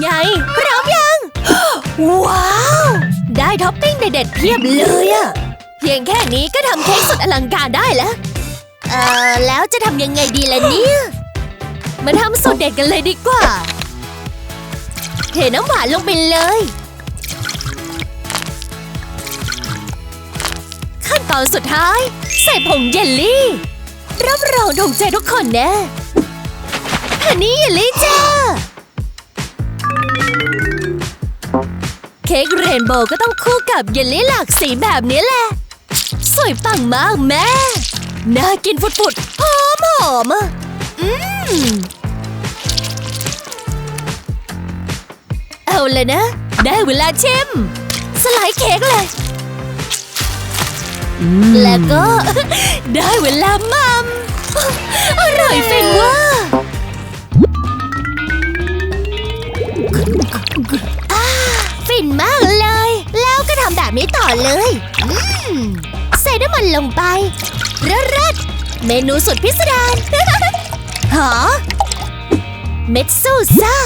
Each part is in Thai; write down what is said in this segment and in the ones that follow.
ไง พร้อมยัง ว้าว ได้ท็อปปิ้งเด็ดๆเพียบเลยอะเพียงแค่นี้ก็ทำเค้กสุดอลังการได้แล้ว เอ่อ แล้วจะทำยังไงดีล่ะเนี่ย มาทำสูตรเด็ดกันเลยดีกว่า เทน้ำหวานลงไปเลย ขั้นตอนสุดท้าย ใส่ผงเยลลี่ รับรองถูกใจทุกคนแนะฮันนี่เยลลี่จ้า เค้กเรนโบว์ก็ต้องคู่กับเยลลี่หลากสีแบบนี้แหละ สวยปังมากแม่ น่ากินฝุดๆหอมหอมอะอืมเอาเลยนะ ได้เวลาชิม สไลด์เค้กเลย แล้วก็ ได้เวลามัม อร่อยฟินว่า ฟินมากเลย แล้วก็ทำแบบนี้ต่อเลยใส่น้ำมันลงไปเริศเมนูสุดพิสดารหอเม็ดซูซ่า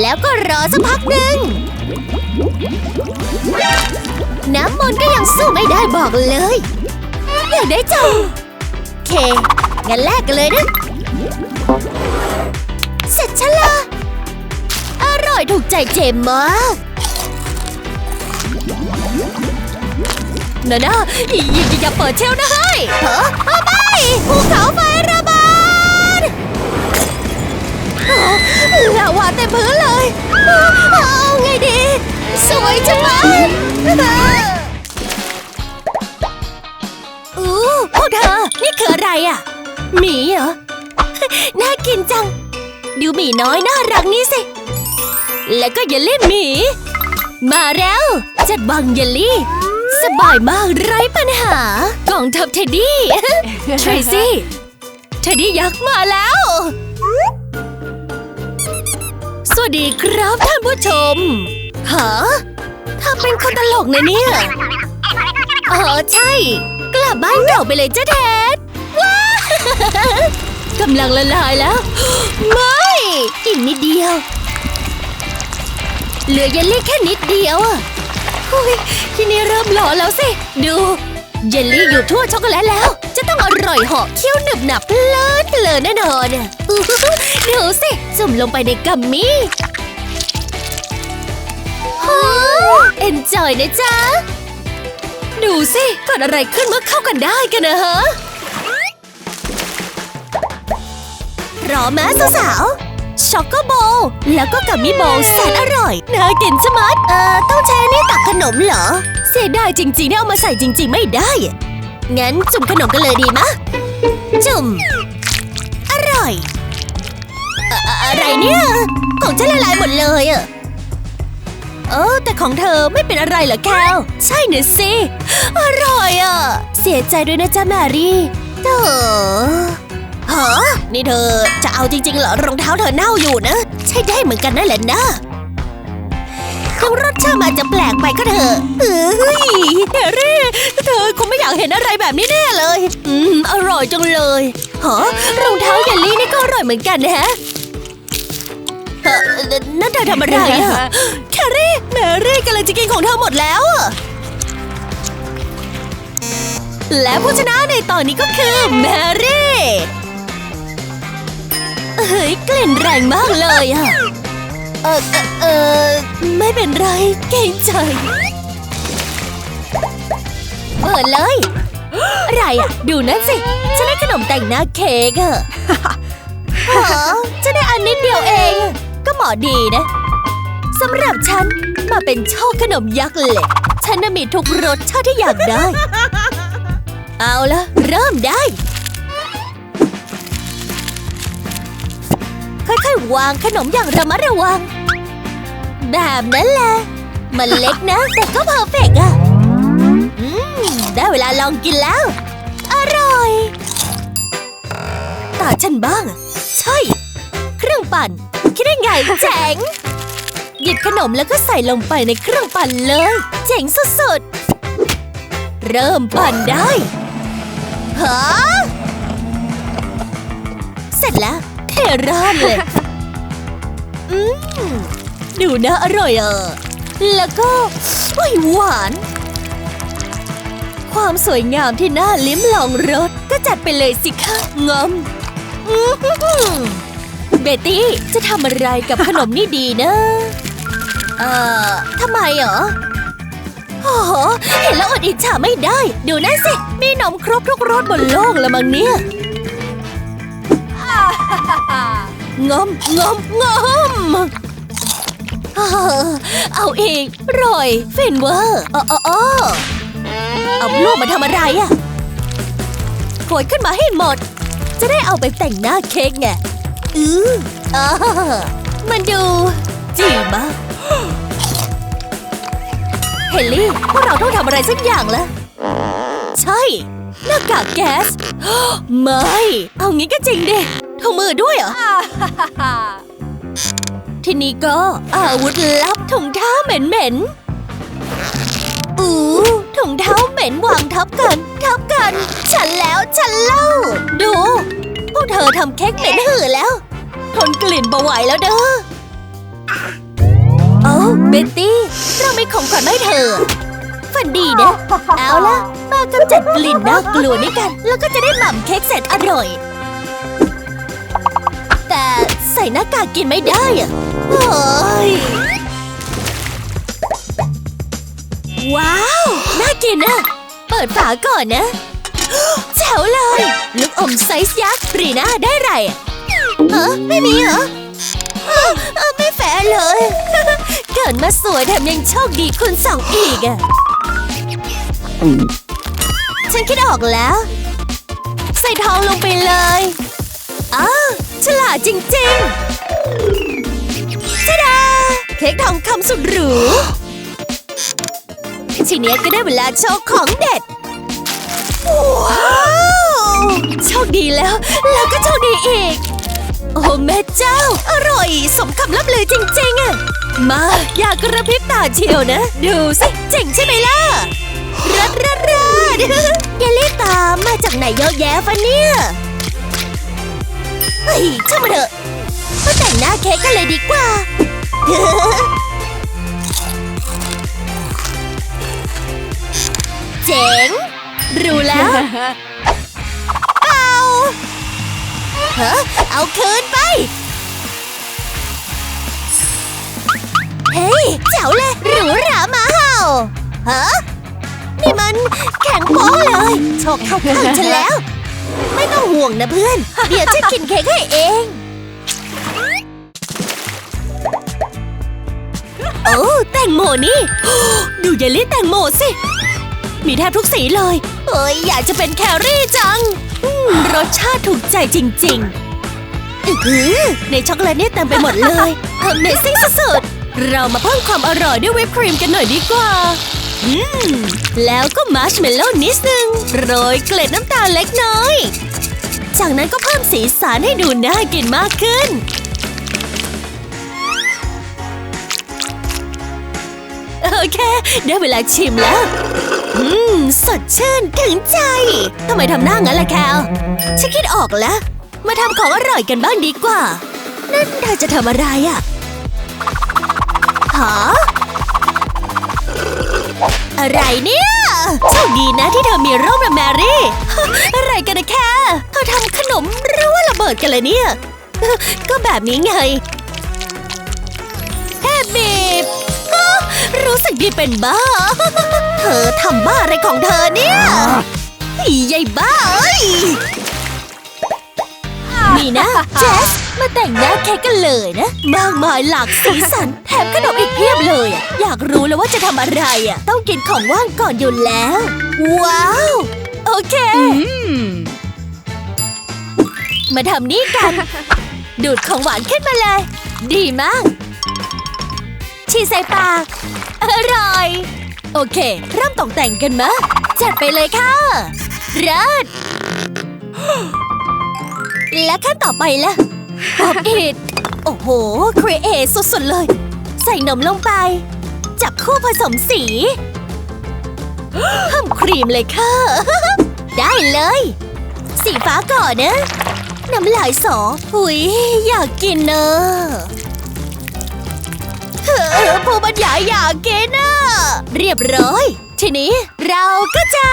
แล้วก็รอสักพักหนึ่ง น้ำมนก็ยังสู้ไม่ได้บอกเลย อยากได้จังเค งั้นแลกกันเลยนะเสร็จฉันละ ร่อยถูกใจเจมมากนะนะอย่าอย่าอย่าเปิดเชลนะเฮ้ยเหรอไม่ภูเขาไฟระเบิดโอ้ลาวาเต็มพื้นเลย เอาไงดี สวยจังเลยอู้พวกเธอ นี่คืออะไรอะ หมีเหรอ น่ากินจัง ดูหมีน้อยน่ารักนี่สิ แล้วก็เยลลี่หมี มาแล้ว จัดวางเยลลี่ สบายมากไร้ปัญหากล่องทับเท็ดดี้ทรซี่เท็ดดี้ยักษ์มาแล้ว สวัสดีครับท่านผู้ชมฮะถ้าเป็นคนตลกนะเนี่ยอ๋อใช่ กลับบ้านเก่าไปเลยจ้าแดดว้ากำลังละลายแล้ว ไม่ อีกนิดเดียว เหลือเยลลี่แค่นิดเดียวอะหุยทีนี้เริ่มร้อแล้วสิ ดู เยลลี่อยู่ทั่วช็อกโกแลตแล้ว จะต้องอร่อยเหาะเคี้ยวหนึบหนับเพลินเลินแน่นอนอะอู้หูดูสิจุ่มลงไปในกัมมี่โอ้เอ็นจอยนะจ๊ะ ดูสิเกิดอะไรขึ้นเมื่อเข้ากันได้กันนะฮะพร้อมไหมสาวๆ ช็อกโกโบลแล้วก็กัมมี่โบลแสนอร่อยน่ากินชะมัดเอ่อต้องใช้อันนี่ตักขนมเหรอ เสียดายจริงๆที่เอามาใส่จริง ๆ ไม่ได้ งั้นจุ่มขนมกันเลยดีมะ จุ่ม อร่อยอะอะอะไรเนี่ย ของฉันละลายหมดเลยอะ เออแต่ของเธอไม่เป็นอะไรเหรอแคลใช่น่ะสิ อร่อยอะ เสียใจด้วยนะจ๊ะแมรี่เธ ฮะนี่เธอจะเอาจริงๆเหรอรองเท้าเธอเน่าอยู่นะ ใช่ได้เหมือนกันนั่นแหละนะถึงรสชาติมันจะแปลกไปก็เถอะเฮ้ยเฮรี่เธอคงไม่อยากเห็นอะไรแบบนี้แน่เลย อืม อร่อยจังเลยฮะรองเท้าเยลลี่นี่ก็อร่อยเหมือนกันนะฮะเอ่อนั่นเธอทำอะไรอะแครี่แมรี่กำลังจะกินของเธอหมดแล้วอะและผู้ชนะในตอนนี้ก็คือแมรี่ เฮ้ยกลิ่นแรงมากเลยอะเออเอ่อไม่เป็นไรเกรงใจเปิดเลย อะไรอะดูนั่นสิ ฉันได้ขนมแต่งหน้าเค้กอะหอฉันได้อันนิดเดียวเอง ก็เหมาะดีนะสำหรับฉันมาเป็นช่อขนมยักษ์เลยฉันน่ะมีทุกรสชาติที่อยากได้ เอาละเริ่มได้ ค่อยๆ วางขนมอย่างระมัดระวัง แบบนั้นแหละ มันเล็กนะ แต่ก็เพอร์เฟกต์อะอืม ได้เวลาลองกินแล้ว อร่อย ตาฉันบ้าง ใช่ เครื่องปั่น คิดได้ไงเจ๋ง หยิบขนมแล้วก็ใส่ลงไปในเครื่องปั่นเลย เจ๋งสุดๆ เริ่มปั่นได้ฮะ ร็จแล้วเทราดเลย อืมดูน่าอร่อยอะแล้วก็อุ้ยหวาน ความสวยงามที่น่าลิ้มลองรสก็จัดไปเลยสิคะงอมอื้อหือเบตตี้จะทำอะไรกับขนมนี่ดีนะ เอ่อทำไมเหรอโอ้โหเห็นแล้วอดอิจฉาไม่ได้ ดูนั่นสิ มีขนมครบทุกรสบนโลกแล้วมั้งเนี่ย งอมงอมงอมเออเอาอีกร่อยเฟนเวอร์อ๋ออ๋ออ๋อเอาลูกมาทำอะไรอะโขยขึ้นมาให้หมด จะได้เอาไปแต่งหน้าเค้กไงอืออมันดูจีมากเฮลลี่ พวกเราต้องทำอะไรสักอย่างล้วใช่ หน้ากากแก๊ส ไม่ เอางี้ก็จริงดิ ถุงมือด้วยเหรอ ทีนี้ก็อาวุธลับถุงเท้าเหม็นๆอู้ถุงเท้าเหม็นวางทับกัน ทับกัน ฉันแล้วฉันเล่า ดู พวกเธอทำเค้กเหม็นหือแล้ว ทนกลิ่นบ่ไหวแล้วเด้อโอ้เบตตี้เราไม่ของขวัญมาให้เธอฝันดีนะ เอาละมากำจัดกลิ่นน่ากลัวนี้กัน แล้วก็จะได้หม่ำเค้กเสร็จอร่อย ใส่หน้ากากกินไม่ได้อะโอ้ยว้าว น่ากินอะเปิดฝาก่อนนะแจ๋วเลย ลูกอมไซส์ยักษ์รีน่าได้ไรอะเออไม่มีเหรอเออไม่แฟร์เลย เกิดมาสวยแถมยังโชคดีคุณสองอีกอะฉันคิดออกแล้ว ใส่ทองลงไปเลยอ้า ฉลาดจริงๆชะดาเค้กทองคำสุดหรู ทีเนี้ยก็ได้เวลาโชว์ของเด็ด ว้าวโชคดีแล้ว แล้วก็โชคดีอีก โอ้แม่เจ้า อร่อย สมคำล่ำลือจริงๆอะมาอยากกระพริบตาเชียวนะ ดูสิเจ๋งใช่ไหมล่ะรัดรัดรัดเยลลี่ตามมาจากไหนเยอะแยะฟะเนี่ย เฮ้ยช่างมาเถอะมาแต่งหน้าเค้กกันเลยดีกว่า เจ๋ง รู้แล้วเอาเฮ้อเอาคืนไป เฮ้ย เจ๋วเลยหรูหรามาเห่าฮะนี่มันแข็งโป๊เลย โชคเข้าข้างฉันแล้ว ไม่ต้องห่วงนะเพื่อน เดี๋ยวฉันกินเค้กให้เอง โอ้แตงโมนี่ ดูเยลลี่แตงโมสิ มีแทบทุกสีเลย เอ้ยอยากจะเป็นแครี่จังรสชาติถูกใจจริง ๆ อื้อในช็อกโกแลตเนี่ยเต็มไปหมดเลย Amazing สุดๆ เรามาเพิ่มความอร่อยด้วยวิปครีมกันหน่อยดีกว่า อืม แล้วก็มาร์ชเมลโล่นิดนึง โรยเกล็ดน้ำตาลเล็กน้อย จากนั้นก็เพิ่มสีสันให้ดูน่ากินมากขึ้น โอเค ได้เวลาชิมแล้ว อืม สดชื่นถึงใจ ทำไมทำหน้างั้นล่ะแคลฉันคิดออกแล้ว มาทำของอร่อยกันบ้างดีกว่า นั่นเธอจะทำอะไรอะ่ะหา อะไรเนี่ยโชคดีนะที่เธอมีร่มนะแมรี่ อะไรกันนะแค่เธอทำขนมหรือว่าระเบิดกันเลยเนี่ย ก็แบบนี้ไงแค่บีบรู้สึกดีเป็นบ้า เธอทำบ้าอะไรของเธอเนี่ยอียายบ้าเอ้ยนี่นะเจส มาแต่งหน้าเค้กกันเลยนะ มากมายหลากสีสัน แถมขนมอีกเพียบเลยอะอยากรู้แล้วว่าจะทำอะไรอะต้องกินของว่างก่อนอยู่แล้ว ว้าว โอเค มาทำนี่กัน ดูดของหวานขึ้นมาเลย ดีมาก ชีใส่ปาก อร่อย โอเค เริ่มตกแต่งกันมะ จัดไปเลยค่ะเริศและขั้นต่อไปล่ะ ป๊อปอิดโอ้โห ครีเอทสุดๆเลย ใส่นมลงไป จับคู่ผสมสีเพิ่มครีมเลยค่ะ ได้เลย สีฟ้าก่อนนะ น้ำลายสอหุยอยากกินเนอะเฮ้ภูบรรยายอยากกินอะเรียบร้อย ทีนี้เราก็จะ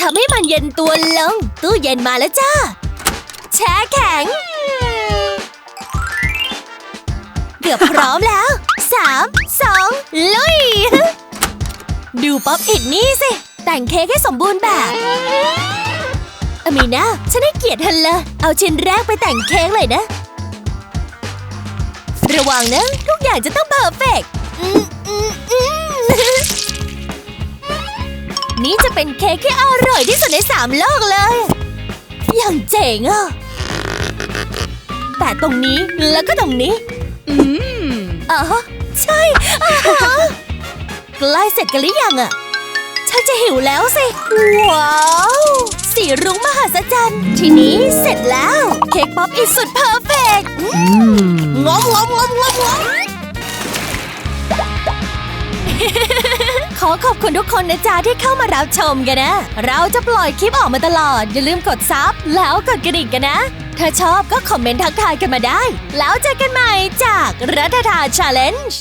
ทำให้มันเย็นตัวลง ตู้เย็นมาแล้วจ้า แช่แข็ง อบพร้อมแล้วสามสองลุย ดูป๊อปอิดนี่สิ แต่งเค้กให้สมบูรณ์แบบอามีนาฉันให้เกียรติเธอเลยเอาชิ้นแรกไปแต่งเค้กเลยนะ ระวังนะ ทุกอย่างจะต้องเพอร์เฟกต์นี่จะเป็นเค้กที่อร่อยที่สุดในสามโลกเลย อย่างเจ๋งอะ แต่ตรงนี้แล้วก็ตรงนี้ อืมอ๋อใช่อ่าฮะใกล้เสร็จกันหรือยังอะฉันจะหิวแล้วสิ ว้าว สีรุ้งมหัศจรรย์ ทีนี้เสร็จแล้ว เค้กป๊อปอีกสุดเพอร์เฟกต์งอมงอมงอมงอมง อขอขอบคุณทุกคนนะจ๊ะที่เข้ามารับชมกันนะ เราจะปล่อยคลิปออกมาตลอด อย่าลืมกดซับแล้วกดกระดิ่งกันนะ ถ้าชอบก็คอมเมนต์ทักทายกันมาได้ แล้วเจอกันใหม่จากรัฐธาชาเลนจ์